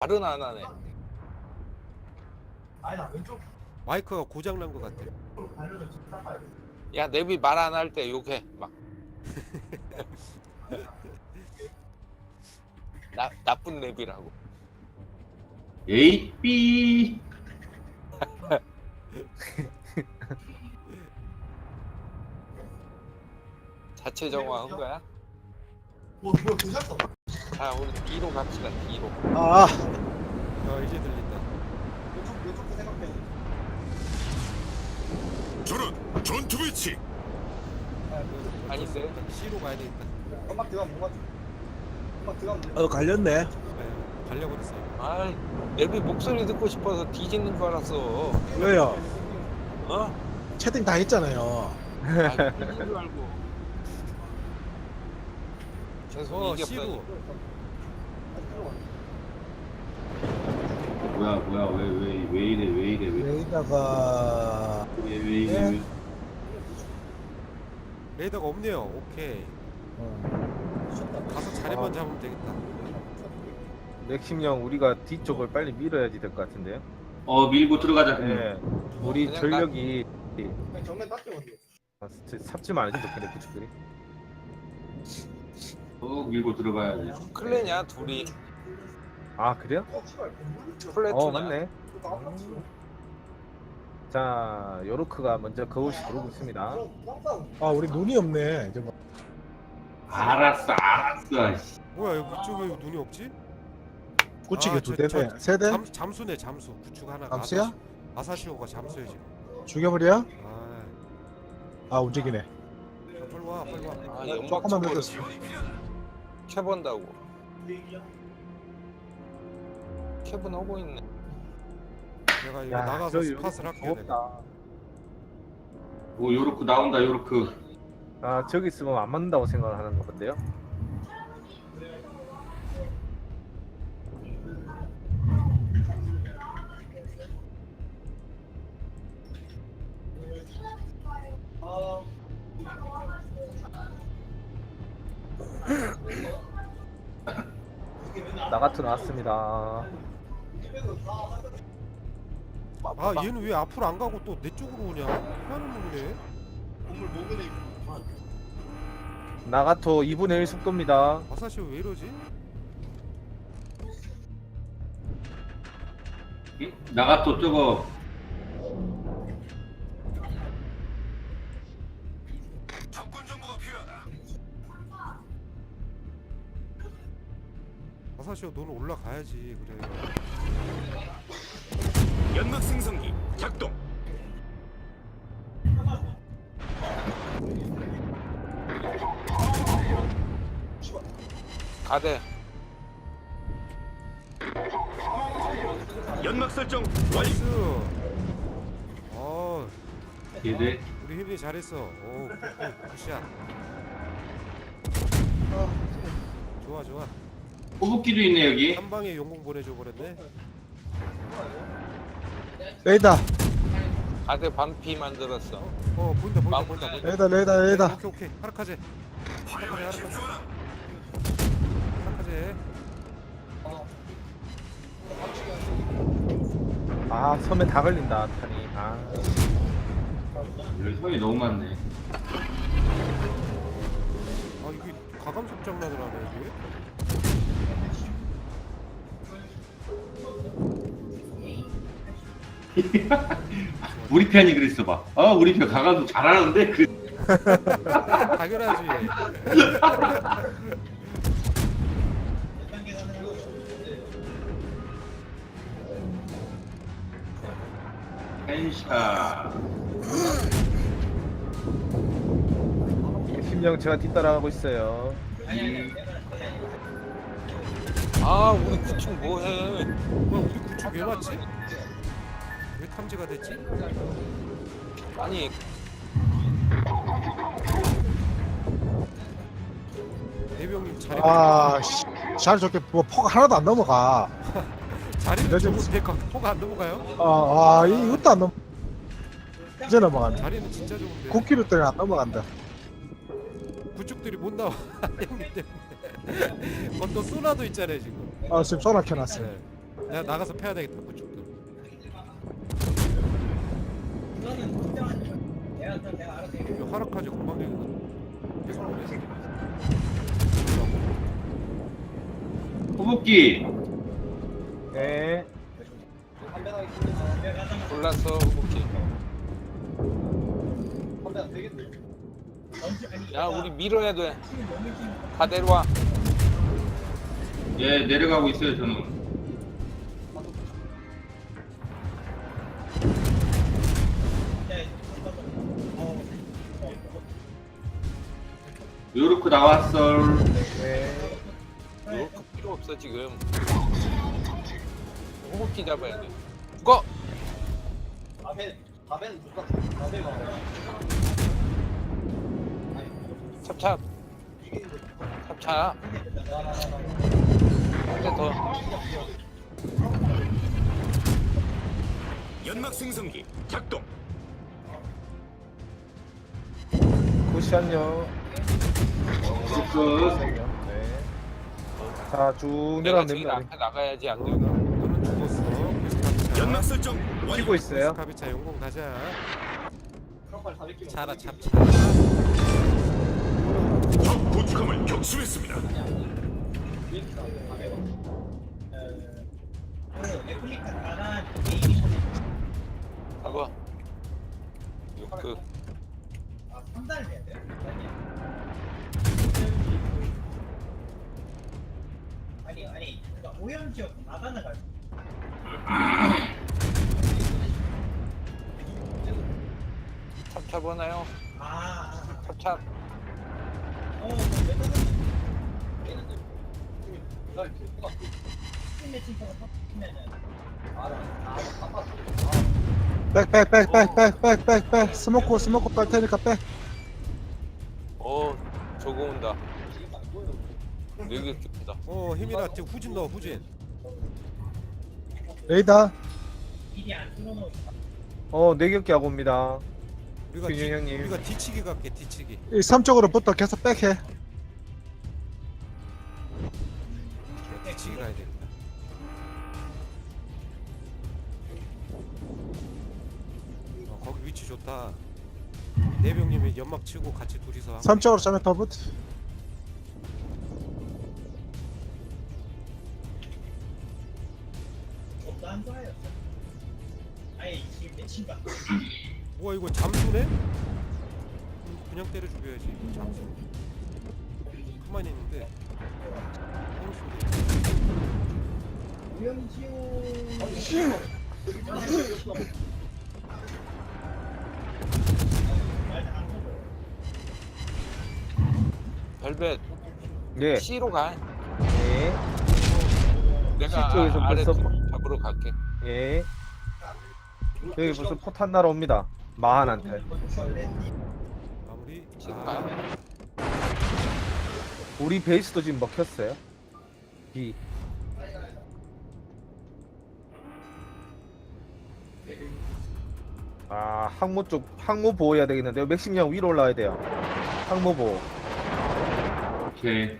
말은 안 하네. 마이크가 고장 난 것 같아. 야 내비 말 안 할 때 욕해 막. 나 나쁜 내비라고. 에이 삐 자체 정화한 거야? 뭐, 뭐 드셨어? 자 우리 뒤로 갑시다 뒤로. 아, 어 이제 들린다. 왼쪽 왼쪽도 생각해. 저런 전투 배치 아닌데? C로 가야 되겠다. 엄막 들어가면 뭐가? 엄막 들어가면 돼. 어 갈렸네. 네, 갈려버렸어요. 아 내비 목소리 듣고 싶어서 뒤지는 줄 알았어. 왜요? 어? 채팅 다 했잖아요. 아, 뒤지는 줄 알고. 어 이겼다. C로. 뭐야 뭐야 왜 왜 왜 이래 왜 이래 왜 여기다가 왜, 왜 이래 왜 레이더가 없네요. 오케이. 어, 가서 자리만 잡으면 되겠다. 맥심형 우리가 뒤쪽을 빨리 밀어야지 될 것 같은데요. 어 밀고 들어가자 네. 그냥 우리 그냥 전력이 정면 진짜 삽질만 안 해도 좋겠네 그쪽들이. 쭉 밀고 들어가야지 클레냐 둘이 아 그래요? 어? 어 맞네. 자 요로크가 먼저 거울씩 부르고 있습니다. 아 우리 눈이 없네. 이제 뭐. 알았어 알았어 씨. 뭐야 여기 이쪽에 왜 눈이 없지? 구치기 아, 두 저- 대네. 저- 세 대? 잠, 잠수네 잠수. 구축 하나. 잠수야? 아사시- 아사시오가 잠수야 지금. 죽여버려? 아, 아 움직이네. 아, 빨리 와 빨리 와. 아 네, 연막 조금만 쪽 켜본다고. 캡은 하고 있네. 내가 이거 야, 나가서 저 스팟을 할게. 내가. 없다. 오 요르크 나온다 요르크 아 저기 있으면 안 맞는다고 생각을 하는 건데요. 나가트 나왔습니다. 아 얘는 왜 앞으로 안 가고 또 내 쪽으로 오냐? 하는 놈이네. 건물 모근에 있구만. 나가토 2분의 1 속도입니다. 아사시오 왜 이러지? 응? 나가 또 저거 아사시오 너는 올라가야지 그래. 연막 생성기 작동 가대. 연막 설정 완료 나이스. 어 얘네 우리 휘빈이 잘했어. 오 굿샷. 좋아 좋아. 호흡기도 있네 여기 한 방에 용공 보내줘 버렸네. 레이다, 가대 반피 만들었어. 어 보인다 보인다 막- 보인다 보인다. 레이다, 레이다, 레이다. 오케이 오케이 하르카제. 하르카제 하르카제. 하르카제. 아 섬에 다 걸린다 탄이. 아 여기 성이 너무 많네 아 이게 가감 속 장난을 하네 이게. 우리 편이 그랬어 봐 아 우리 편 가가도 잘하는데 그 당연하지. 펜샤 심령 제가 뒤따라가고 있어요. 아 우리 구축 뭐해? 뭐야 우리 구축 왜 맞지? 왜 탐지가 됐지? 아니 대병님 자리 아, 씨, 잘 좋게 뭐 포가 하나도 안 넘어가. 자리는 요즘- 좋은데 거- 포가 안 넘어가요? 아, 아 이것도 안 넘. 이제 넘어간다. 자리는 진짜 좋은데 9km 때문에 안 넘어간다. 구축들이 못 나와 형님 때문에 건너 소나도 있잖아요 지금 아 지금 소나 켜놨어요. 네. 내가 나가서 패야 되겠다 그거는 이게 허락하지 공방이거든 후복기. 네. 골랐어 후복기. 야 우리 밀어야 돼 다 내려와. 예 내려가고 있어요 저는. 요르크 나왔어 네. 이거 필요 없어 지금 호흡기 잡아야 돼 죽어 담배 담배는 누가 찹찹 이기는 거. 찹찹 한대 더 연막 생성기 작동. 쿠션요. 요 르크 네. 자, 쭉 내가 지금 됩니다. 앞에 나가야지 안 돼. 너는 죽었어 연막 설정 완료. 뛰고 있어요. 가비차 용공 가자 크로팔 400kg. 차라 찹차 적 도축함을 격수했습니다. 봐봐 그 아니 오염 지역 나가는 거 찹찹 하나요? 아, 찹찹. 어, 왜 백백백백백백백백. 스모크 스모크 빨 테니까 백. 어 저거 온다 네개 다. 어 힘이나 지금 후진 넣어 후진. 들어오는 어, 내격기 하고 옵니다. 우리가 균형 뒤, 형님. 우리가 뒤치기 갈게 뒤치기. 이 삼쪽으로부터 계속 백해. 뒤치기 가야 되겠다. 어, 거기 위치 좋다. 내병님이 연막 치고 같이 둘이서 한 삼쪽으로 점에 퍼 가만히 있는데. 벨벳 예. C로 가 예. 내가 C 쪽에서 아, 아래 벌써 잡으러 갈게 예. 여기 무슨 포탄 날아옵니다. 마한한테. 가 우리 베이스도 지금 먹혔어요. B. 아, 항모 쪽, 항모 보호해야 되겠는데요. 맥심량 위로 올라와야 돼요. 항모 보호. 오케이.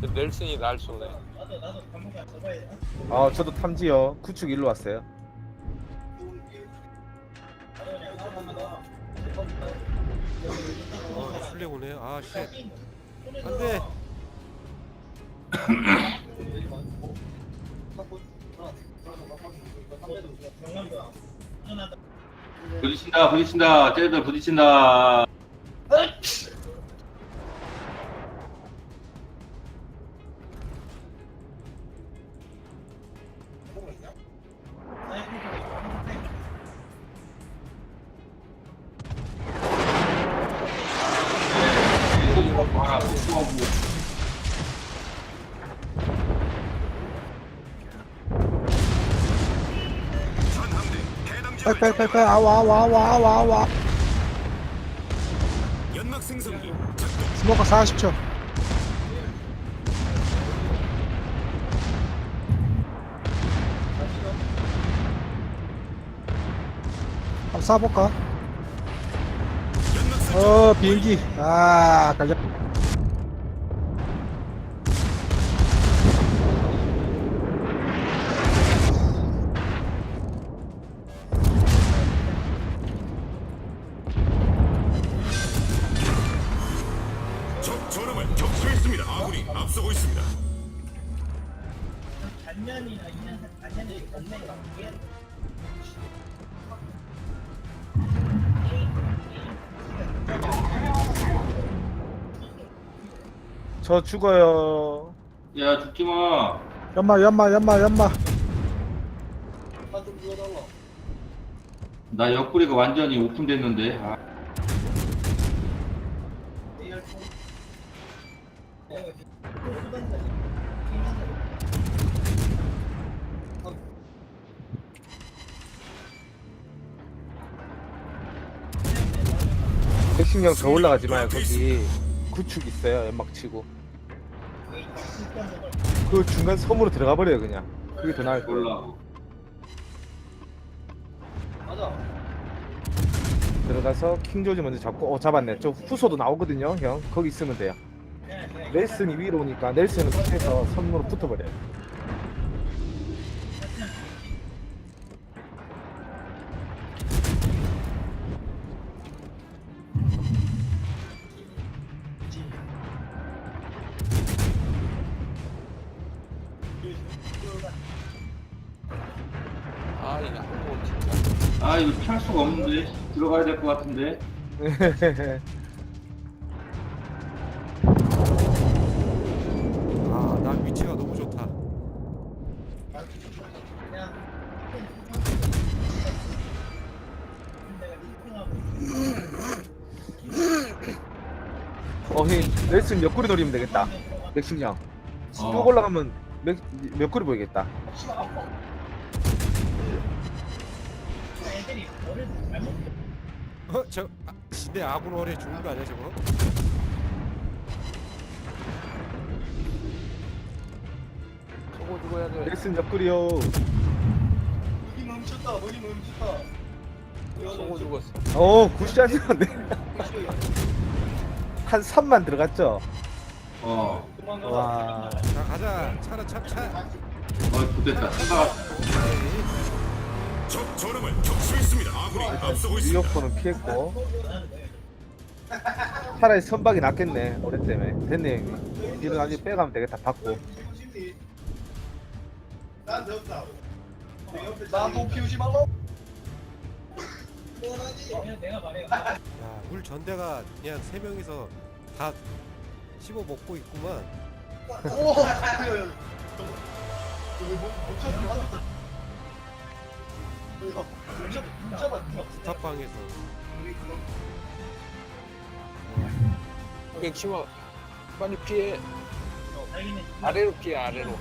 그 넬슨이 날 돼. 아, 저도 탐지요. 구축 일로 왔어요. 술래 오네. 아쉣 안돼. 경남도 안전하다. 부딪힌다 부딪힌다. 쟤들 부딪힌다 백백백백 아와 아와 아와 아와 아와 연막 생성기 작동. 스모크 40초 한번 쏴볼까? 연막 설정. 어 비행기 아 깔려 저 죽어요. 야 죽지 마. 연마 연마 연마 연마. 나 옆구리가 완전히 오픈됐는데. 아, 신형 더 올라가지 마요. 거기 구축 있어요. 연막 치고. 그 중간 섬으로 들어가 버려요 그냥. 그게 더 나을 거예요. 몰라. 맞아. 들어가서 킹조지 먼저 잡고 어 잡았네. 저 후소도 나오거든요, 형. 거기 있으면 돼요. 넬슨이 위로 오니까 넬슨은 밑에서 섬으로 붙어버려요. 들어가야 될 것 같은데. 아, 난 위치가 너무 좋다. 어, 형 넬슨 옆구리 노리면 되겠다. 맥심형. 쭉 어. 올라가면 맥, 옆구리 보이겠다. 애들이 머리를 잘못 어, 저, 아, 내 아군 월에 죽은 거 아니야, 저거? 저거 죽어야 돼. 넬슨 옆구리요. 무기 멈췄다. 무기 멈췄다. 저거 죽었어. 어, 굿샷이었네. 한 3만 들어갔죠? 어. 와. 자, 가자. 차라 차, 차. 어 좋됐다. 생각. 적 저름을 격추했습니다. 아군이 앞서고 있습니다. 유효포는 피했고. 차라리 선박이 낫겠네, 올해 때문에. 됐네, 형님. 뒤로 나중에 빼가면 되겠다, 받고. 나도 피우지 말라. 야, 물 전대가 그냥 세 명이서 다 씹어 먹고 있구만. 오. 부탑방에서. 맥시마 빨리 피해. 아래로 피해 아래로.